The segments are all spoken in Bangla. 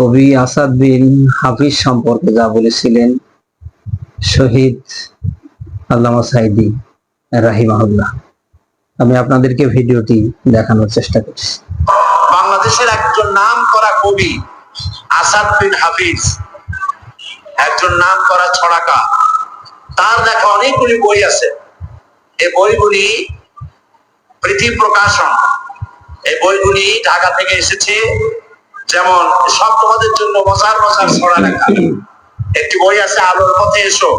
কবি আসাদ বিন হাফিজ সম্পর্কে যা বলেছিলেন, শহীদ আল্লামা সাইদি রাহিমাহুল্লাহ। আমি আপনাদেরকে ভিডিওটি দেখানোর চেষ্টা করছি। বাংলাদেশের একজন নাম করা কবি আসাদ বিন হাফিজ, একজন নাম করা ছড়াকা, তার দেখা অনেকগুলি বই আছে। এই বইগুলি পৃথিবী প্রকাশন। এই বইগুলি ঢাকা থেকে এসেছে যেমন সব তোমাদের জন্য মজার মজার ছড়া লেখা। একটি বই আছে, আলোর পথে এসো।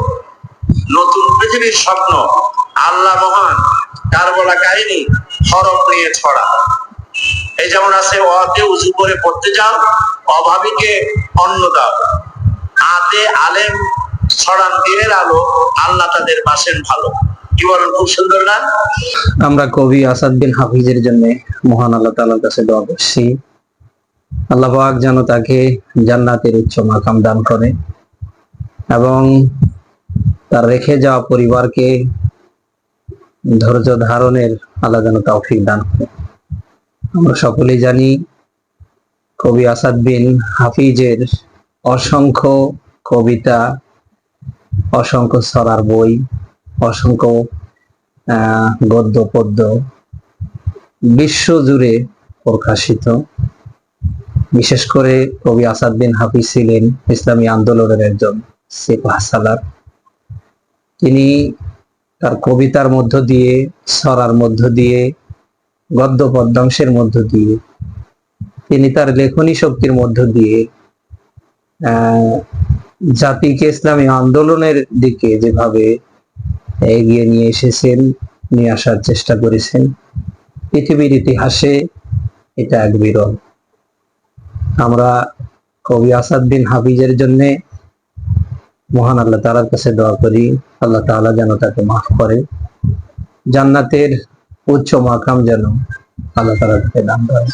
নতুন পৃথিবীর স্বপ্ন, আল্লাহ মহান, তার বলা কাহিনী, হরফ নিয়ে ছড়া। এই যেমন আছে অতে উজু করে পড়তে যাও, অভাবীকে অন্ন দাও। আতে আলেম ছড়ান দিনের আলো, আল্লাহ তাদের বাসেন ভালো। কি বলেন, খুব সুন্দর না আমরা কবি আসাদ বিন হাফিজের জন্য মহান আল্লাহ তাআলার কাছে দোয়া করছি। আল্লাহ পাক যেন তাকে জান্নাতের উচ্চ মাকাম দান করে এবং তার রেখে যাওয়া পরিবারকে ধৈর্য ধারণের আল্লাহ যেন তৌফিক দান করে। আমরা সকলেই জানি কবি আসাদ বিন হাফিজের অসংখ্য কবিতা, অসংখ্য সরার বই, অসংখ্য গদ্য পদ্য বিশ্ব জুড়ে প্রকাশিত। বিশেষ করে কবি আসাদ বিন হাফিজ ছিলেন ইসলামী আন্দোলনের একজন সিপাহ তিনি তার কবিতার মধ্য দিয়ে ছড়ার মধ্য দিয়ে, গদ্য পদ্যাংশের মধ্য দিয়ে, তিনি তার লেখনী শক্তির মধ্য দিয়ে জাতিকে ইসলামী আন্দোলনের দিকে যেভাবে এগিয়ে নিয়ে এসেছেন, নিয়ে আসার চেষ্টা করেছেন, পৃথিবীর ইতিহাসে এটা এক বিরল। আমরা কবি আসাদ্দিন হাফিজের জন্যে মহান আল্লাহ তালার কাছে দোয়া করি। আল্লাহ তালা যেন তাকে মাফ করে। জান্নাতের উচ্চ মাকাম যেন আল্লাহ তালা তাকে দান করে।